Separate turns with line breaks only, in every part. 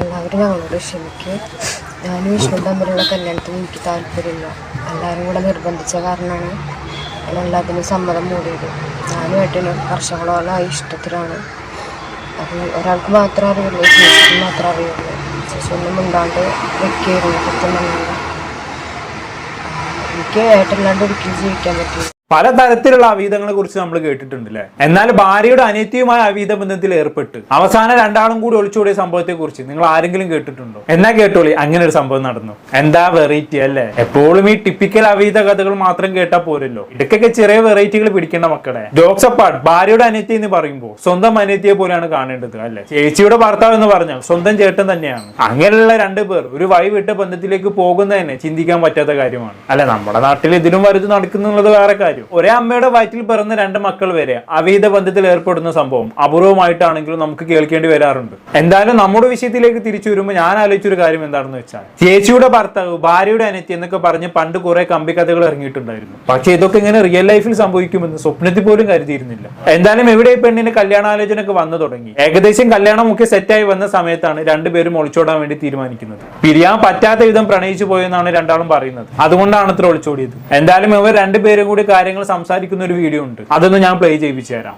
എല്ലാവരും ഞങ്ങളോട് ക്ഷമിക്ക്. ഞാനും വിഷ്ണു തമ്മിലുള്ള കല്യാണത്തിന് എനിക്ക് താല്പര്യമില്ല. എല്ലാവരും കൂടെ നിർബന്ധിച്ച കാരണമാണ് എല്ലാത്തിനും സമ്മതം മൂടിയത്. ഞാനും ഏട്ടനും വർഷങ്ങളോളമായി ഇഷ്ടത്തിലാണ്. അത് ഒരാൾക്ക് മാത്രം അറിയുള്ളൂ ചേച്ചിക്ക് മാത്രം അറിയുള്ളൂ. ഒന്നും മിണ്ടാണ്ട് വെക്കുകയായിരുന്നു പറഞ്ഞാൽ എനിക്ക് ഏട്ടല്ലാണ്ട് ഒരിക്കലും ജീവിക്കാൻ പറ്റില്ല
പല തരത്തിലുള്ള അവീതങ്ങളെ കുറിച്ച് നമ്മൾ കേട്ടിട്ടുണ്ട് അല്ലേ എന്നാൽ ഭാര്യയുടെ അനിത്യവുമായ അവീത ബന്ധത്തിൽ ഏർപ്പെട്ട് അവസാനം രണ്ടാളും കൂടി ഒളിച്ചോടിയ സംഭവത്തെ കുറിച്ച് നിങ്ങൾ ആരെങ്കിലും കേട്ടിട്ടുണ്ടോ? എന്നാ കേട്ടോളി അങ്ങനെ ഒരു സംഭവം നടന്നു. എന്താ വെറൈറ്റി അല്ലേ? എപ്പോഴും ഈ ടിപ്പിക്കൽ അവീത കഥകൾ മാത്രം കേട്ടാ പോരല്ലോ. ഇടയ്ക്കൊക്കെ ചെറിയ വെറൈറ്റികൾ പിടിക്കേണ്ട മക്കളെ. ജോക്സ് അപ്പാർട്ട് ഭാര്യയുടെ അനിയത്തി എന്ന് പറയുമ്പോൾ സ്വന്തം അനിയത്തിയെ പോലെയാണ് കാണേണ്ടത് അല്ലെ? ചേച്ചിയുടെ ഭർത്താവ് എന്ന് പറഞ്ഞാൽ സ്വന്തം ചേട്ടൻ തന്നെയാണ്. അങ്ങനെയുള്ള രണ്ടു പേർ ഒരു വിട്ട ബന്ധത്തിലേക്ക് പോകുന്നതന്നെ ചിന്തിക്കാൻ പറ്റാത്ത കാര്യമാണ്. അല്ലെ നമ്മുടെ നാട്ടിൽ ഇതിലും വലുത് നടക്കുന്നുള്ളത് വേറെ കാര്യം. ഒരേ അമ്മയുടെ വയറ്റിൽ പിറന്ന രണ്ട് മക്കൾ വരെ അവിഹിത ബന്ധത്തിൽ ഏർപ്പെടുന്ന സംഭവം അപൂർവമായിട്ടാണെങ്കിലും നമുക്ക് കേൾക്കേണ്ടി വരാറുണ്ട്. എന്തായാലും നമ്മുടെ വിഷയത്തിലേക്ക് തിരിച്ചു വരുമ്പോൾ ഞാൻ ആലോചിച്ചൊരു കാര്യം എന്താണെന്ന് വെച്ചാൽ ചേച്ചിയുടെ ഭർത്താവ് ഭാര്യയുടെ അനത്തി എന്നൊക്കെ പറഞ്ഞ് പണ്ട് കുറെ കമ്പി കഥകൾ ഇറങ്ങിയിട്ടുണ്ടായിരുന്നു. പക്ഷേ ഇതൊക്കെ ഇങ്ങനെ റിയൽ ലൈഫിൽ സംഭവിക്കുമെന്ന് സ്വപ്നത്തിൽ പോലും കരുതിയിരുന്നില്ല. എന്തായാലും എവിടെ പെണ്ണിന് കല്യാണാലോചന ഒക്കെ വന്നു തുടങ്ങി? ഏകദേശം കല്യാണമൊക്കെ സെറ്റായി വന്ന സമയത്താണ് രണ്ടുപേരും ഒളിച്ചോടാൻ വേണ്ടി തീരുമാനിക്കുന്നത്. പിരിയാൻ പറ്റാത്ത വിധം പ്രണയിച്ചു പോയെന്നാണ് രണ്ടാളും പറയുന്നത്. അതുകൊണ്ടാണ് ഇത്ര ഒളിച്ചോടിയത്. എന്തായാലും ഇവർ രണ്ടുപേരും കൂടി കാര്യങ്ങൾ സംസാരിക്കുന്ന ഒരു വീഡിയോ ഉണ്ട്. അതൊന്ന് ഞാൻ പ്ലേ ചെയ്യിപ്പിച്ചു തരാം.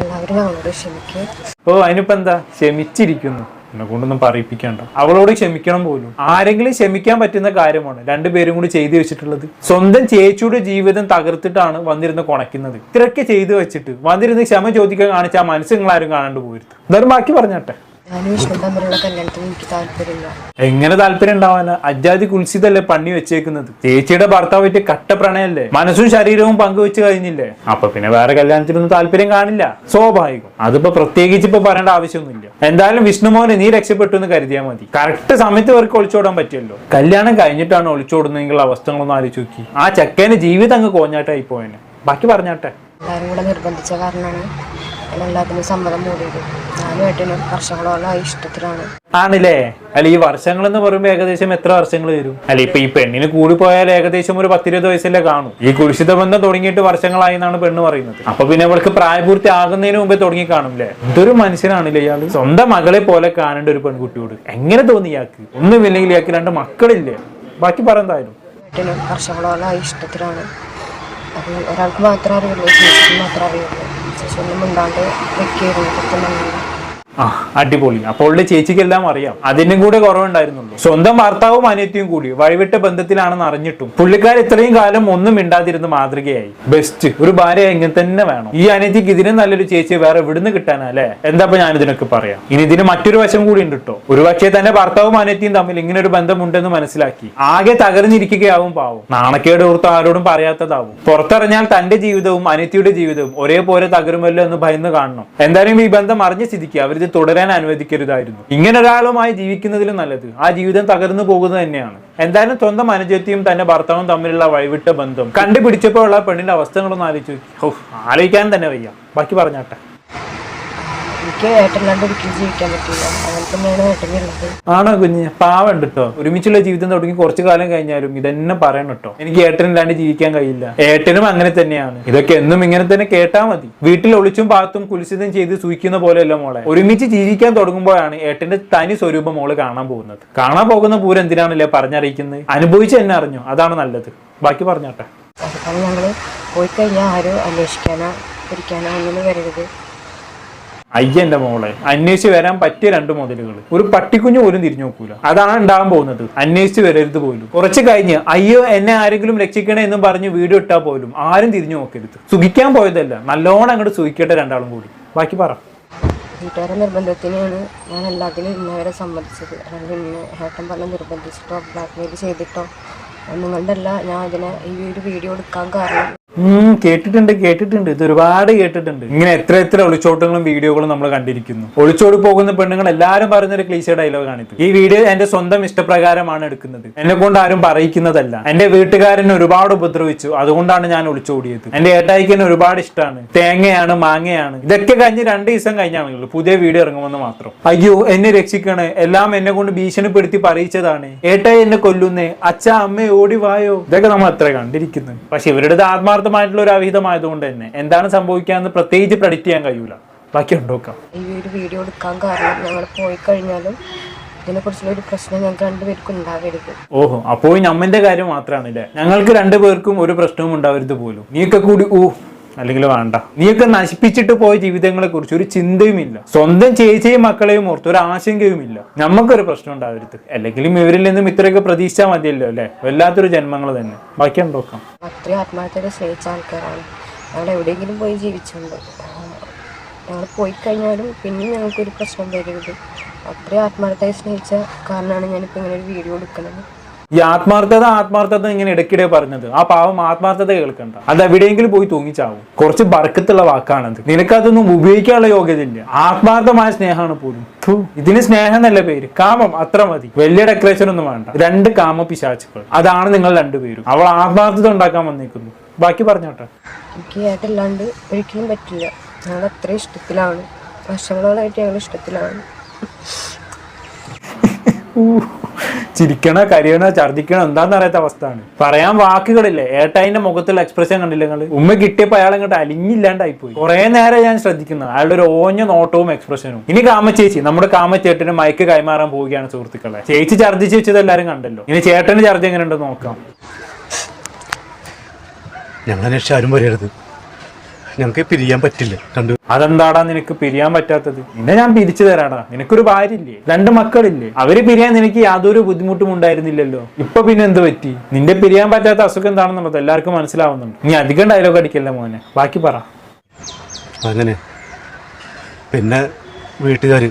എല്ലാവരും ഞങ്ങളോട് ക്ഷമിക്ക്.
ഓ അതിനിപ്പോ എന്താ? ക്ഷമിച്ചിരിക്കുന്നു. എന്നെ കൊണ്ടൊന്നും പറയിപ്പിക്കണ്ട. അവളോട് ക്ഷമിക്കണം പോലും. ആരെങ്കിലും ക്ഷമിക്കാൻ പറ്റുന്ന കാര്യമാണ് രണ്ടുപേരും കൂടി ചെയ്തു വെച്ചിട്ടുള്ളത്. സ്വന്തം ചേച്ചിയുടെ ജീവിതം തകർത്തിട്ടാണ് വന്നിരുന്ന് കുണയ്ക്കുന്നത്. ഇത്രയൊക്കെ ചെയ്തു വെച്ചിട്ട് വന്നിരുന്ന് ക്ഷമ ചോദിക്കാൻ കാണിച്ചാൽ മനസ്സ് നിങ്ങളാരും കാണാണ്ട് പോയിരുന്നു എന്തായാലും ബാക്കി പറഞ്ഞാട്ടെ. എങ്ങനെ താല്പര്യം ഉണ്ടാവാനാ? അജാതി കുൽസിതല്ലേ പണി വെച്ചേക്കുന്നത്? ചേച്ചിയുടെ ഭർത്താവായിട്ട് കട്ട പ്രണയല്ലേ മനസ്സും ശരീരവും പങ്കുവെച്ച് കഴിഞ്ഞില്ലേ? അപ്പൊ പിന്നെ വേറെ കല്യാണത്തിനൊന്നും താല്പര്യം കാണില്ല. സ്വാഭാവികം. അതിപ്പോ പ്രത്യേകിച്ച് ഇപ്പൊ പറയേണ്ട ആവശ്യമൊന്നുമില്ല. എന്തായാലും വിഷ്ണുമോനെ നീ രക്ഷപ്പെട്ടു എന്ന് കരുതിയാൽ മതി. കറക്റ്റ് സമയത്ത് അവർക്ക് ഒളിച്ചോടാൻ പറ്റിയല്ലോ. കല്യാണം കഴിഞ്ഞിട്ടാണ് ഒളിച്ചോടുന്നതെങ്കിൽ അവസ്ഥകളൊന്നും ആലോചിച്ച് നോക്കി ആ ചെക്കന് ജീവിതം അങ്ങ് കോഞ്ഞാട്ടായി പോയനെ ബാക്കി പറഞ്ഞാട്ടെ.
എല്ലാവരും കൂടെ നിർബന്ധിച്ച കാരണമാണ് എല്ലാത്തിനും സമ്മതം മൂടിയത്. ഞാനും ഏട്ടനും വർഷങ്ങളോളമായി ഇഷ്ടത്തിലാണ്.
ആണല്ലേ? അല്ല ഈ വർഷങ്ങൾ എന്ന് പറയുമ്പോൾ ഏകദേശം എത്ര വർഷങ്ങൾ വരും? അല്ല ഇപ്പൊ ഈ പെണ്ണിന് കൂടി പോയാൽ ഏകദേശം ഒരു പത്തിരുപത് വയസ്സല്ലേ കാണും. ഈ കുരിശിത ബന്ധം തുടങ്ങിയിട്ട് വർഷങ്ങളായി എന്നാണ് പെണ്ണ് പറയുന്നത്. അപ്പൊ പിന്നെ അവൾക്ക് പ്രായപൂർത്തി ആകുന്നതിന് മുമ്പേ തുടങ്ങി കാണും അല്ലേ ഇതൊരു മനുഷ്യനാണല്ലേ ഇയാൾ സ്വന്തം മകളെ പോലെ കാണേണ്ട ഒരു പെൺകുട്ടിയോട്. എങ്ങനെ തോന്നി ഇയാൾക്ക്? ഒന്നുമില്ലെങ്കിൽ ഇയാൾക്ക് രണ്ട് മക്കളില്ലേ? ബാക്കി പറയെന്തായാലും
ഏട്ടനും വർഷങ്ങളോളമായി ഇഷ്ടത്തിലാണ്. അത് ഒരാൾക്ക് മാത്രമേ അറിയുള്ളൂ മാത്രമേ അറിയുള്ളൂ. ചേച്ചി ഒന്നും മിണ്ടാണ്ട് വെക്കുകയായിരുന്നു
ആ അടിപൊളി. അപ്പോൾ ചേച്ചിക്കെല്ലാം അറിയാം. അതിനും കൂടെ കുറവുണ്ടായിരുന്നുള്ളൂ. സ്വന്തം ഭർത്താവും അനിയത്തിയും കൂടി വഴിവിട്ട ബന്ധത്തിലാണെന്ന് അറിഞ്ഞിട്ടും പുള്ളിക്കാർ ഇത്രയും കാലം ഒന്നും മിണ്ടാതിരുന്ന് മാതൃകയായി. ബെസ്റ്റ് ഒരു ഭാര്യ എങ്ങനെ തന്നെ വേണം. ഈ അനിയത്തിക്ക് ഇതിനും നല്ലൊരു ചേച്ചി വേറെ ഇവിടുന്ന് കിട്ടാനല്ലേ എന്താ ഞാൻ ഇതിനൊക്കെ പറയാം? ഇനി ഇതിന് മറ്റൊരു വശം കൂടി ഉണ്ട് കേട്ടോ ഒരു പക്ഷേ തന്നെ ഭർത്താവും അനിയത്തിയും തമ്മിൽ ഇങ്ങനെ ഒരു ബന്ധമുണ്ടെന്ന് മനസ്സിലാക്കി. ആകെ തകർന്നിരിക്കുകയാവും പാവം. നാണക്കേട് ഓർത്ത് ആരോടും പറയാത്തതാവും. പുറത്തിറങ്ങിയാൽ തന്റെ ജീവിതവും അനിയത്തിയുടെ ജീവിതവും ഒരേപോലെ തകരുമല്ലോ എന്ന് ഭയന്ന് കാണണം. എന്തായാലും ഈ ബന്ധം അറിഞ്ഞ സ്ഥിതിക്ക് അവരിത് തുടരാൻ അനുവദിക്കരുതായിരുന്നു. ഇങ്ങനെ ഒരാളുമായി ജീവിക്കുന്നതിലും നല്ലത്. ആ ജീവിതം തകർന്നു പോകുന്നത് തന്നെയാണ്. എന്തായാലും സ്വന്തം അനുജത്തിയും തന്റെ ഭർത്താവും തമ്മിലുള്ള വഴിവിട്ട ബന്ധം കണ്ടുപിടിച്ചപ്പോഴുള്ള പെണ്ണിന്റെ അവസ്ഥകളൊന്നും ആലോചിച്ചു ആലോചിക്കാൻ തന്നെ വയ്യ. ബാക്കി പറഞ്ഞാട്ടെ.
എനിക്ക് ഏട്ടല്ലാണ്ട് ഒരിക്കലും ജീവിക്കാൻ പറ്റില്ല അങ്ങനെ തന്നെയാണ് ഏട്ടനുള്ളത്
ആണോ കുഞ്ഞ്? പാവണ്ട് കേട്ടോ ഒരുമിച്ചുള്ള ജീവിതം തുടങ്ങി കുറച്ചു കാലം കഴിഞ്ഞാലും ഇതെന്നെ പറയണം കേട്ടോ എനിക്ക് ഏട്ടനില്ലാണ്ട് ജീവിക്കാൻ കഴിയില്ല. ഏട്ടനും അങ്ങനെ തന്നെയാണ്. ഇതൊക്കെ എന്നും ഇങ്ങനെ തന്നെ കേട്ടാ മതി. വീട്ടിൽ ഒളിച്ചും പാത്തും കുലിസിതം ചെയ്ത് സൂക്ഷിക്കുന്ന പോലെയല്ല മോളെ. ഒരുമിച്ച് ജീവിക്കാൻ തുടങ്ങുമ്പോഴാണ് ഏട്ടന്റെ തനി സ്വരൂപം മോൾ കാണാൻ പോകുന്നത്. കാണാൻ പോകുന്ന പൂരം എന്തിനാണല്ലേ പറഞ്ഞറിയിക്കുന്നത്? അനുഭവിച്ച് എന്നെ അറിഞ്ഞു? അതാണ് നല്ലത്. ബാക്കി പറഞ്ഞോട്ടെ.
ഞങ്ങൾ പോയി കഴിഞ്ഞാൽ ആരും അന്വേഷിക്കാനോ പിടിക്കാനോ ഒന്നും വരരുത്.
അയ്യന്റെ മോളെ അന്വേഷിച്ച് വരാൻ പറ്റിയ രണ്ട് മുതലുകൾ. ഒരു പട്ടിക്കുഞ്ഞു പോലും തിരിഞ്ഞു നോക്കൂല. അതാണ് ഉണ്ടാകാൻ പോകുന്നത്. അന്വേഷിച്ച് വരരുത് പോലും. കുറച്ച് കഴിഞ്ഞ് അയ്യോ എന്നെ ആരെങ്കിലും രക്ഷിക്കണേ എന്നും പറഞ്ഞ് വീഡിയോ ഇട്ടാ പോലും ആരും തിരിഞ്ഞു നോക്കരുത്. സുഖിക്കാൻ പോയതല്ല നല്ലോണം അങ്ങോട്ട് സുഖിക്കട്ടെ രണ്ടാളും കൂടി. ബാക്കി പറ.
വീട്ടുകാരുടെ നിർബന്ധത്തിനാണ് ഞാൻ എല്ലാത്തിനും ഇന്നവരെ സമ്മതിച്ചത്. അല്ലെങ്കിൽ ഇന്ന് ഏട്ടൻ പറഞ്ഞ് നിർബന്ധിച്ചിട്ടോ ബ്ലാക്ക്മെയിൽ ചെയ്തിട്ടോ നിങ്ങളുടെ അല്ല ഞാൻ അതിനെ ഈ ഒരു വീഡിയോ എടുക്കാൻ കാരണം
കേട്ടിട്ടുണ്ട് കേട്ടിട്ടുണ്ട്. ഇത് ഒരുപാട് കേട്ടിട്ടുണ്ട്. ഇങ്ങനെ എത്ര എത്ര ഒളിച്ചോട്ടങ്ങളും വീഡിയോകളും നമ്മൾ കണ്ടിരിക്കുന്നു. ഒളിച്ചോടി പോകുന്ന പെണ്ണുങ്ങൾ എല്ലാവരും പറയുന്നൊരു ക്ലീശ ഡയലോഗ് ആണിത്. ഈ വീഡിയോ എന്റെ സ്വന്തം ഇഷ്ടപ്രകാരമാണ് എടുക്കുന്നത്. എന്നെ കൊണ്ട് ആരും പറയിക്കുന്നതല്ല. എന്റെ വീട്ടുകാരനെ ഒരുപാട് ഉപദ്രവിച്ചു. അതുകൊണ്ടാണ് ഞാൻ ഒളിച്ചോടിയത്. എന്റെ ഏട്ടായിക്ക് എന്നെ ഒരുപാട് ഇഷ്ടമാണ് തേങ്ങയാണ് മാങ്ങയാണ്. ഇതൊക്കെ കഴിഞ്ഞ് രണ്ട് ദിവസം കഴിഞ്ഞാണല്ലോ പുതിയ വീഡിയോ ഇറങ്ങുമെന്ന് മാത്രം. അയ്യോ എന്നെ രക്ഷിക്കണേ. എല്ലാം എന്നെ കൊണ്ട് ഭീഷണിപ്പെടുത്തി പറയിച്ചതാണ്. ഏട്ടായി എന്നെ കൊല്ലുന്നേ. അച്ഛ അമ്മ ഓടി വായോ. ഇതൊക്കെ നമ്മൾ അത്ര കണ്ടിരിക്കുന്നത്. പക്ഷെ ഇവരുടെ ആത്മാർത്ഥമായിട്ടുള്ള ഒരു അവിഹിതമായതുകൊണ്ട് തന്നെ. എന്താണ് സംഭവിക്കാന്ന് പ്രത്യേകിച്ച് പ്രഡിക്റ്റ് ചെയ്യാൻ കഴിയൂല. ബാക്കി ഉണ്ടോക്കാം
ഈ ഒരു വീഡിയോ എടുക്കാൻ കാരണം ഞങ്ങൾ പോയി കഴിഞ്ഞാലും ഇതിനെക്കുറിച്ചുള്ള പ്രശ്നം ഞങ്ങൾക്ക് രണ്ടുപേർക്കും ഉണ്ടാവരുത്.
ഓഹോ അപ്പോൾ ഞമ്മന്റെ കാര്യം മാത്രമാണല്ലേ ഞങ്ങൾക്ക് രണ്ടുപേർക്കും ഒരു പ്രശ്നവും ഉണ്ടാവരുത് പോലും. നീയൊക്കെ കൂടി ഊ അല്ലെങ്കിൽ വേണ്ട. നീയൊക്കെ നശിപ്പിച്ചിട്ട് പോയ ജീവിതങ്ങളെ കുറിച്ച് ഒരു ചിന്തയുമില്ല. സ്വന്തം ചേച്ചിയും മക്കളെയും ഓർത്ത് ഒരു ആശങ്കയുമില്ല. നമുക്കൊരു പ്രശ്നം ഉണ്ടാവരുത്. അല്ലെങ്കിലും ഇവരിൽ നിന്നും ഇത്രയൊക്കെ പ്രതീക്ഷിച്ചാൽ മതിയല്ലോ അല്ലേ? വല്ലാത്തൊരു ജന്മങ്ങൾ തന്നെ. ബാക്കി നോക്കാം?
അത്രയും ആത്മഹത്യയുടെ സ്നേഹിച്ച ആൾക്കാരാണ്. ഞങ്ങൾ എവിടെയെങ്കിലും പോയി ജീവിച്ചുണ്ട്. ഞങ്ങൾ പോയി കഴിഞ്ഞാലും പിന്നെ ഞങ്ങൾക്കൊരു പ്രശ്നം വരരുത്. അത്രയും ആത്മാർത്ഥമായി സ്നേഹിച്ച കാരണമാണ് ഞാനിപ്പോൾ ഇങ്ങനെ ഒരു വീഡിയോ എടുക്കുന്നത്.
ഈ ആത്മാർത്ഥത ആത്മാർത്ഥത ഇങ്ങനെ ഇടയ്ക്കിടെ പറഞ്ഞത്. ആ പാവം ആത്മാർത്ഥത കേൾക്കണ്ട. അത് എവിടെയെങ്കിലും പോയി തൂങ്ങിച്ചാവും. കുറച്ച് ബർക്കത്തുള്ള വാക്കാണത്. നിനക്കതൊന്നും ഉപയോഗിക്കാനുള്ള യോഗ്യത ഇല്ല ആത്മാർത്ഥമായ സ്നേഹമാണ് പോലും. ഇതിന് സ്നേഹം എന്നല്ല പേര്. കാമം അത്ര മതി. വലിയ ഡെക്കറേഷൻ ഒന്നും വേണ്ട. രണ്ട് കാമ പിശാച്ചുക്കൾ അതാണ് നിങ്ങൾ രണ്ടുപേരും. അവൾ ആത്മാർത്ഥത ഉണ്ടാക്കാൻ വന്നിരിക്കുന്നു ബാക്കി പറഞ്ഞോട്ടെ.
എനിക്ക് ഏട്ടല്ലാണ്ട് ഒരിക്കലും പറ്റില്ല. ഞങ്ങൾ അത്ര ഇഷ്ടത്തിലാണ്. വർഷങ്ങളോളായിട്ട് ഞങ്ങൾ ഇഷ്ടത്തിലാണ്.
ചിരിക്കണോ കരിയണോ ഛർദിക്കണോ എന്താന്ന് അറിയാത്ത അവസ്ഥയാണ് പറയാൻ വാക്കുകളില്ലേ. ഏട്ടായിന്റെ മുഖത്തുള്ള എക്സ്പ്രഷൻ കണ്ടില്ല നിങ്ങൾ? ഉമ്മ കിട്ടിയപ്പോ അയാൾ ഇങ്ങോട്ട് അലിഞ്ഞില്ലാണ്ടായി പോയി. കുറെ നേരം ഞാൻ ശ്രദ്ധിക്കുന്നത് അയാളുടെ ഒരു ഓഞ്ഞ നോട്ടവും എക്സ്പ്രഷനും ഇനി കാമച്ചേച്ചി നമ്മുടെ കാമച്ചേട്ടന് മയക്ക് കൈമാറാൻ പോവുകയാണ് സുഹൃത്തുക്കളെ. ചേച്ചി ഛർദിച്ച് വെച്ചത് എല്ലാരും കണ്ടല്ലോ. ഇനി ചേട്ടന് ഛർദി എങ്ങനെ ഉണ്ടെന്ന് നോക്കാം.
ഞങ്ങളെ രക്ഷ ആരും വരരുത്. ഞങ്ങൾക്ക് പിരിയാൻ പറ്റില്ല. കണ്ടു
അതെന്താടാ നിനക്ക് പിരിയാൻ പറ്റാത്തത്? നിന്നെ ഞാൻ പിരിച്ചു തരാടാ. നിനക്കൊരു ഭാര്യ ഇല്ലേ രണ്ട് മക്കളില്ലേ? അവർ പിരിയാൻ നിനക്ക് യാതൊരു ബുദ്ധിമുട്ടും ഉണ്ടായിരുന്നില്ലല്ലോ. ഇപ്പൊ പിന്നെ എന്ത് പറ്റി? നിന്റെ പിരിയാൻ പറ്റാത്ത അസുഖം എന്താണെന്നുള്ളത് എല്ലാവർക്കും മനസ്സിലാവുന്നുണ്ട്. നീ അധികം ഡയലോഗ് അടിക്കല്ല മോനെ? ബാക്കി പറ.
അങ്ങനെ. പിന്നെ വീട്ടുകാർ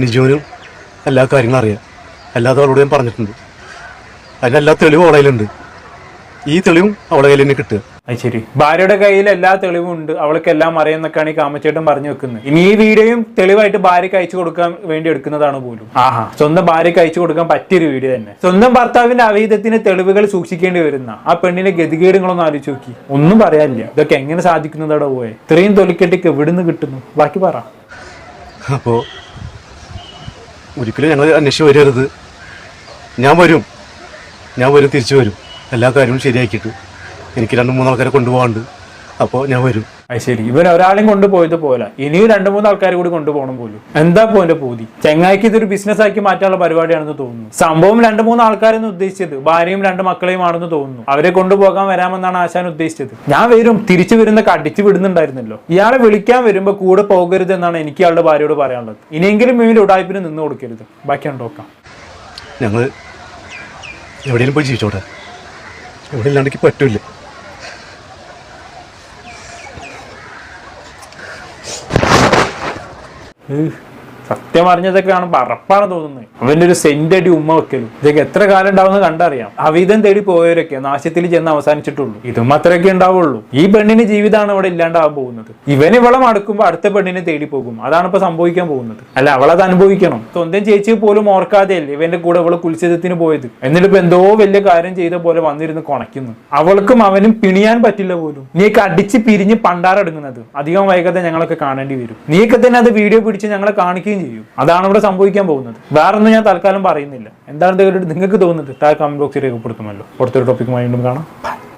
നിജുവിനും എല്ലാ കാര്യങ്ങളും അറിയാം. അല്ലാതെ അവളോട് ഞാൻ പറഞ്ഞിട്ടുണ്ട്. അതിനെല്ലാ തെളിവും അവളെ കയ്യിലുണ്ട്. ഈ തെളിവും അവളെ കയ്യിൽ തന്നെ കിട്ടുക.
അത് ശരി. ഭാര്യയുടെ കയ്യിൽ എല്ലാ തെളിവും ഉണ്ട്. അവൾക്ക് എല്ലാം അറിയുന്നൊക്കെയാണ് ഈ കാമച്ചേട്ടൻ പറഞ്ഞു വെക്കുന്നത്. ഇനി ഈ വീഡിയോയും തെളിവായിട്ട് ഭാര്യയ്ക്ക് അയച്ചു കൊടുക്കാൻ വേണ്ടി എടുക്കുന്നതാണ് പോലും. ആഹാ. സ്വന്തം ഭാര്യയ്ക്ക് അയച്ചു കൊടുക്കാൻ പറ്റിയൊരു വീഡിയോ തന്നെ. സ്വന്തം ഭർത്താവിന്റെ അവീതത്തിന് തെളിവുകൾ സൂക്ഷിക്കേണ്ടി വരുന്ന ആ പെണ്ണിന്റെ ഗതികേടുകളൊന്നും ആലോചിച്ച് നോക്കി. ഒന്നും പറയാനില്ല. ഇതൊക്കെ എങ്ങനെ സാധിക്കുന്നതോടെ പോയെ. ഇത്രയും തൊലിക്കെട്ടിക്ക് എവിടുന്ന് കിട്ടുന്നു? ബാക്കി പറ.
അപ്പോ ഒരിക്കലും ഞങ്ങൾ അന്വേഷിച്ച് വരരുത്. ഞാൻ വരും. ഞാൻ വരും തിരിച്ചു വരും. എല്ലാ കാര്യങ്ങളും ശരിയാക്കിയിട്ട്. എനിക്ക് രണ്ട് മൂന്നാൾക്കാരെ കൊണ്ടുപോകാണ്ട്. അപ്പോൾ ഞാൻ വരും.
ശരി. ഇവർ ഒരാളെയും കൊണ്ടുപോയത് പോലെ. ഇനിയും രണ്ട് മൂന്ന് ആൾക്കാർ കൂടി കൊണ്ടുപോകണം പോലും. എന്താ പോലെ പൂതി? ചെങ്ങായിക്ക് ഇതൊരു ബിസിനസ് ആക്കി മാറ്റാനുള്ള പരിപാടിയാണെന്ന് തോന്നുന്നു. സംഭവം രണ്ട് മൂന്ന് ആൾക്കാരെന്ന് ഉദ്ദേശിച്ചത്. ഭാര്യയും രണ്ട് മക്കളെയും ആണെന്ന് തോന്നുന്നു. അവരെ കൊണ്ടുപോകാൻ വരാമെന്നാണ് ആശാൻ ഉദ്ദേശിച്ചത്. ഞാൻ വരും. തിരിച്ചു വരുന്ന കടിച്ചു വിടുന്നുണ്ടായിരുന്നല്ലോ. ഇയാളെ വിളിക്കാൻ വരുമ്പോ കൂടെ പോകരുത് എന്നാണ് എനിക്ക് ഇയാളുടെ ഭാര്യയോട് പറയാനുള്ളത്. ഇനിയെങ്കിലും ഇവന്റെ ഉടായ്പിന് നിന്ന് കൊടുക്കരുത്. ബാക്കി ഉണ്ടോക്കാം
ഞങ്ങൾ എവിടെയെങ്കിലും പോയി ജീവിച്ചോട്ടെ. എവിടെ ഇല്ലാണ്ടെങ്കിൽ പറ്റൂല
Ooh. സത്യം അറിഞ്ഞതൊക്കെ കാണുമ്പോൾ അറപ്പാണ് തോന്നുന്നത്. അവന്റെ ഒരു സെന്റ് അടി ഉമ്മ വെക്കലും. ഇതൊക്കെ എത്ര കാലം ഉണ്ടാവുന്ന കണ്ടറിയാം. അവിധം തേടി പോയവരൊക്കെ നാശത്തിൽ ചെന്ന് അവസാനിച്ചിട്ടുള്ളൂ. ഇതും അത്രയൊക്കെ ഉണ്ടാവുള്ളൂ. ഈ പെണ്ണിന് ജീവിതമാണ് ഇവിടെ ഇല്ലാണ്ടാവാൻ പോകുന്നത്. ഇവൻ ഇവളെ മടുക്കുമ്പോൾ അടുത്ത പെണ്ണിനെ തേടി പോകും. അതാണ് ഇപ്പൊ സംഭവിക്കാൻ പോകുന്നത്. അല്ല അവളത് അനുഭവിക്കണം. സ്വന്തം ചേച്ചി പോലും ഓർക്കാതെയല്ലേ ഇവന്റെ കൂടെ അവൾ കുൽസിതത്തിന് പോയത്? എന്നിട്ട് ഇപ്പൊ എന്തോ വലിയ കാര്യം ചെയ്ത പോലെ വന്നിരുന്ന് കൊണയ്ക്കുന്നു. അവൾക്കും അവനും പിണിയാൻ പറ്റില്ല പോലും. നീക്ക് അടിച്ച് പിരിഞ്ഞ് പണ്ടാറടങ്ങുന്നത് അധികം വൈകാതെ ഞങ്ങളൊക്കെ കാണേണ്ടി വരും. നീയൊക്കെ തന്നെ അത് വീഡിയോ പിടിച്ച് ഞങ്ങളെ കാണിക്കുകയും ചെയ്യും. അതാണ് ഇവിടെ സംഭവിക്കാൻ പോകുന്നത്. വേറൊന്നും ഞാൻ തൽക്കാലം പറയുന്നില്ല. എന്താണ് നിങ്ങൾക്ക് തോന്നുന്നത്? താഴെ കമന്റ് ബോക്സിൽ രേഖപ്പെടുത്തുമല്ലോ. അടുത്തൊരു ടോപ്പിക്കുമായി വീണ്ടും കാണാം.